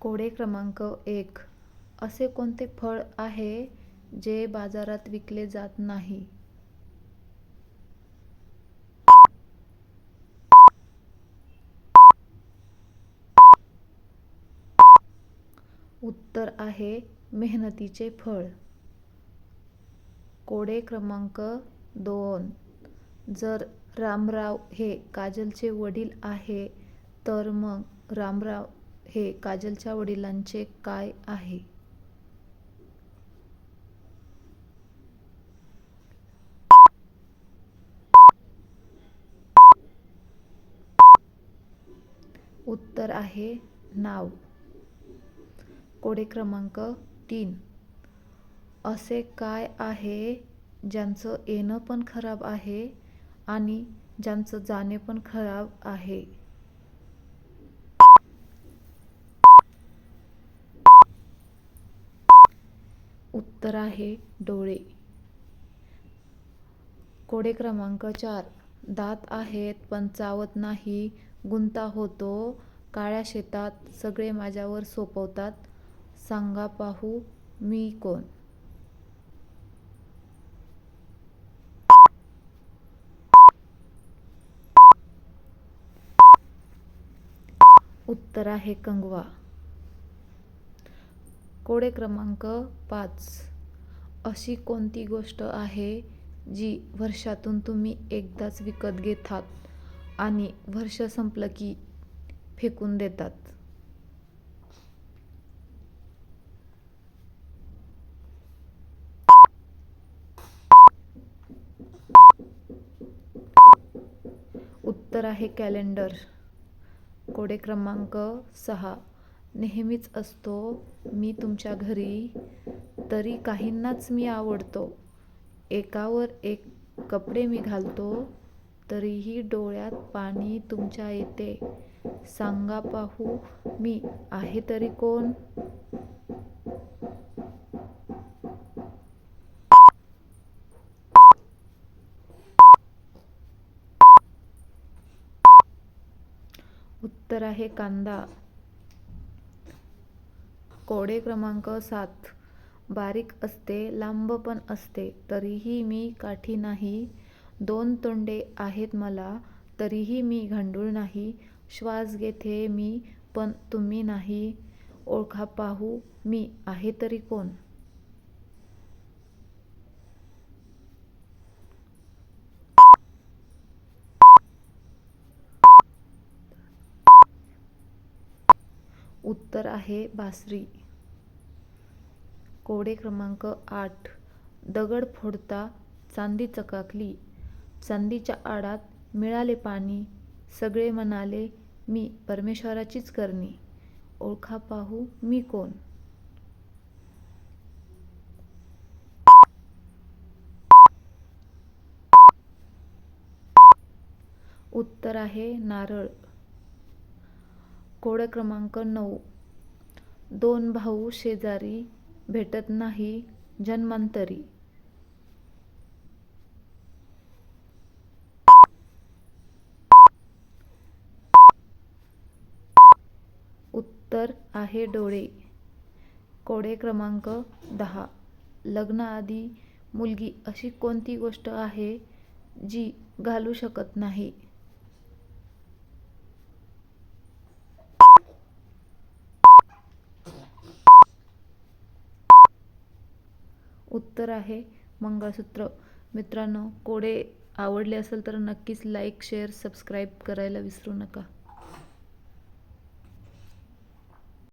कोडे क्रमांक एक. असे कोणते फळ आहे जे बाजारात विकले जात नाही? उत्तर आहे मेहनतीचे फळ. कोडे क्रमांक दोन. जर रामराव हे काजलचे वडील आहे तर मग रामराव हे काजलच्या वडिलांचे काय आहे? उत्तर आहे नाव. कोडे क्रमांक तीन. असे काय आहे ज्यांचं येणं पण खराब आहे आणि ज्यांचं जाणे पण खराब आहे? उत्तर आहे डोळे. कोडे क्रमांक चार. दात आहेत पण चावत नाही. गुंता होतो. काळ्या शेतात सगळे माझ्यावर सोपवतात. सांगा पाहू मी कोण? उत्तर आहे कंगवा. कोडे क्रमांक पाच. अशी कोणती गोष्ट आहे जी वर्षातून तुम्ही एकदाच विकत घेतात आणि वर्ष संपलं की फेकून देतात? उत्तर आहे कॅलेंडर. कोडे क्रमांक सहा. नेहमीच असतो मी तुमच्या घरी तरी काहींनाच मी आवडतो. एकावर एक कपडे मी घालतो तरीही डोळ्यात पाणी तुमच्या येते. सांगा पाहू मी आहे तरी कोण? उत्तर आहे कांदा. कोडे क्रमांक सात. बारीक असते लांब पण असते तरीही मी काठी नाही. दोन तोंडे आहेत मला तरीही मी गांडूळ नाही. श्वास घेते मी पण तुम्ही नाही. ओळखा पाहू मी आहे तरी कोण? उत्तर आहे बासरी. कोडे क्रमांक आठ. दगड फोडता चांदी चकाकली. चांदीच्या आडात मिळाले पाणी. सगळे म्हणाले मी परमेश्वराचीच करणी. ओळखा पाहू मी कोण? उत्तर आहे नारळ. कोड क्रमांक नऊ. दोन भाऊ शेजारी भेटत नाही जन्मांतरी. उत्तर आहे डोळे. कोडे क्रमांक दहा. लग्नाआधी मुलगी अशी कोणती गोष्ट आहे जी घालू शकत नाही? उत्तर आहे मंगळसूत्र. मित्रांनो कोडे आवडले असेल तर नक्कीच लाईक शेअर सबस्क्राईब करायला विसरू नका.